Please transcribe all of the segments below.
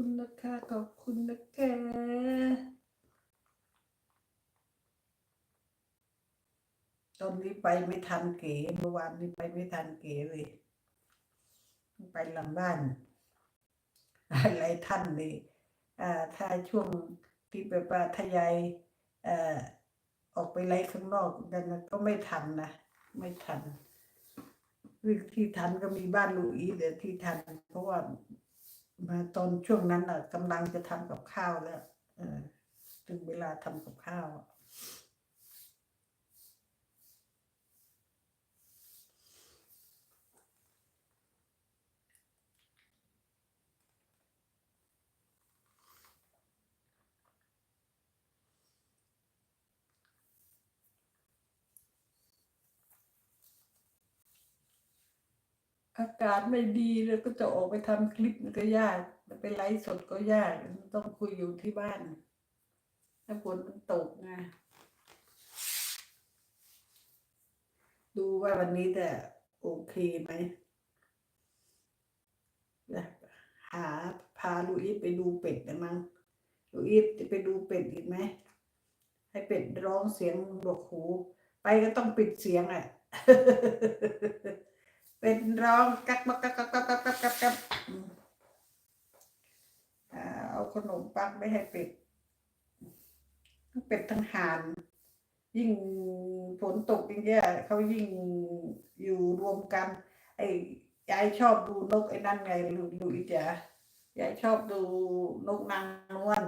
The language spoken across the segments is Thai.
คุณนะคะขอบคุณนะคะตอนนี้ไปไม่ทันเก๋เมื่อวานนี้ไปไม่ทันเก๋เลย ไปลังบ้านหลายท่านเลยอ่าถ้าช่วงที่แบบว่าทยายเอ่อออกไปไล่ข้างนอกกันก็ไม่ทันนะไม่ทันคือที่ทันก็มีบ้านลูอีเดี๋ยวที่ทัน เพราะว่า มาตอนช่วงนั้นอะกำลังจะทำกับข้าวแล้วเออถึงเวลาทำกับข้าว อากาศไม่ดีแล้วก็จะออกไปทำคลิปก็ยากไปไลฟ์สดก็ยากต้องคุยอยู่ที่บ้านถ้าฝนมันตกไงดูว่าวันนี้จะโอเคไหมนะหาพาลูอิสไปดูเป็ดกันมั้งลูอิสจะไปดูเป็ดอีกไหมให้เป็ดร้องเสียงบวกหู ไปก็ต้องปิดเสียงอะ เป็นร้องกักบักกักกักกักกักกักกักเอาขนมปังไม่ให้เป็ดเป็ดทั้งหานยิ่งฝนตกยิ่งแย่เขายิ่งอยู่รวมกัน ไอ้ยายชอบดูนกไอ้นั่นไงลุงลุยจ๋ายายชอบดูนกนางนวล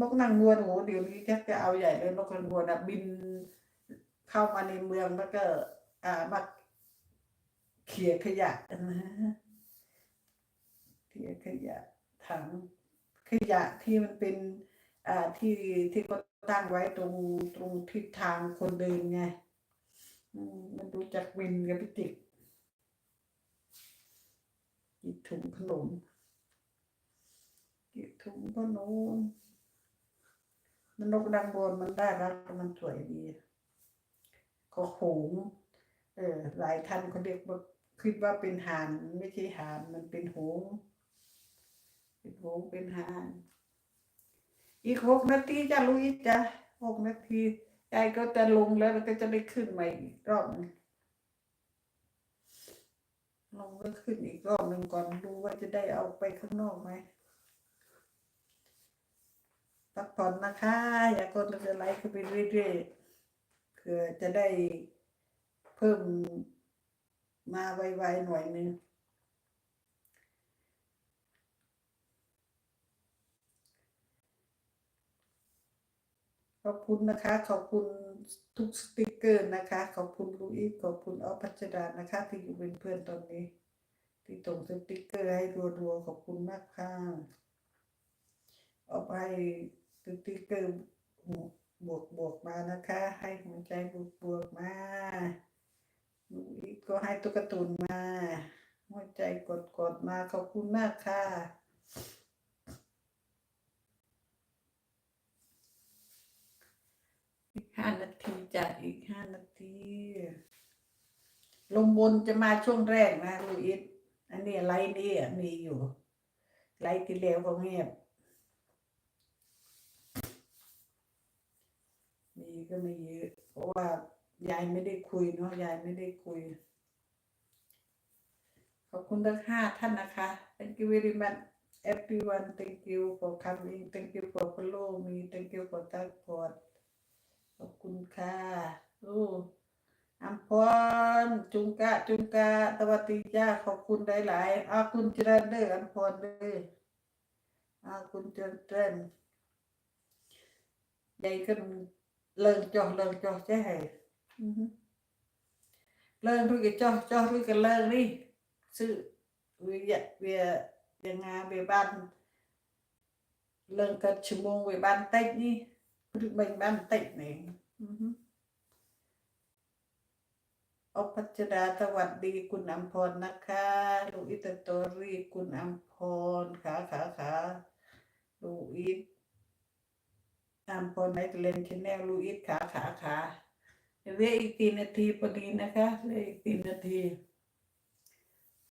นกนางนวลโหเดี๋ยวนี้แค่จะเอาใหญ่เลยนกนางนวลนะบินเข้ามาในเมืองแล้วก็ อ่ามา เขียขยะนะฮะเขียขยะถังขยะที่มันเป็นอ่าที่ที่เขาตั้งไว้ตรงตรงทิศทางคนเดินไงมันดูจากวินกับพิติกหยิบถุงขนมหยิบถุงขนมมันนกดังบนมันได้รักมันสวยดี ก็โหงเออหลายท่านเขาเรียกว่า คิดว่าเป็นห่านไม่ใช่ห่านมันเป็นหงส์เป็นหงส์เป็นห่านอีกหกนาทีจะลุยจ้ะหกนาทียายก็จะลงแล้วก็จะได้ขึ้นมาอีกรอบหนึงลงก็ขึ้นอีกรอบหนึ่งก่อนดูว่าจะได้เอาไปข้างนอกไหมพักผ่อนนะคะ อย่ากดจะไลค์ขึ้นไปเรื่อยๆเผื่อจะได้เพิ่ม มาไวๆหน่อยนึงขอบคุณนะคะ ขอบคุณทุกสติกเกอร์นะคะ ขอบคุณลูอีขอบคุณออฟพัชดานะคะ ที่อยู่เป็นเพื่อนตอนนี้ ที่ส่งสติกเกอร์ให้รัวๆขอบคุณมากค่ะออกให้สติกเกอร์บวกบวกๆมานะคะ ให้หัวใจบวกบวกๆมา ให้ตุ๊กตาตุนมาหัวใจกดกดๆมาขอบคุณมากค่ะอีกห้านาทีจ้ะอีกห้านาที ลงบนจะมาช่วงแรกนะลูอิสอันนี้ไลน์นี่มีอยู่ ไลน์ที่แล้วก็เงียบมีก็ไม่เยอะเพราะว่ายายไม่ได้คุยเนาะยายไม่ได้คุย ขอบคุณทั้งห้าท่านนะคะ thank you very much everyone thank you for coming thank you for follow me thank you for support ขอบคุณค่ะโอ้อัมพรจุงกะจุงกะสวัสดีจ้าขอบคุณหลายๆอาคุณเจริญเด้ออัมพรเด้ออาคุณเจริญใหญ่ขึ้นเลิงจอเลิงจอใช่ไหมเลิงรู้กี่จอจอรู้กันเลิงนี่ ซื้อเวียเวียยังไงเวียบ้านเลิงกันชั่วโมงเวียบ้านเต็กนี่หรือเป็นบ้านเติดนี่อือฮึออพัชดาสวัสดีคุณอัมพรนะคะลูกอิตาโตรีคุณอัมพรขาขาขาลูกอิตอัมพรไมเทเลนชแนลลูกอิตขาขาขาเหลืออีกตีนาทีพอดีนะคะเหลืออีกตีนาที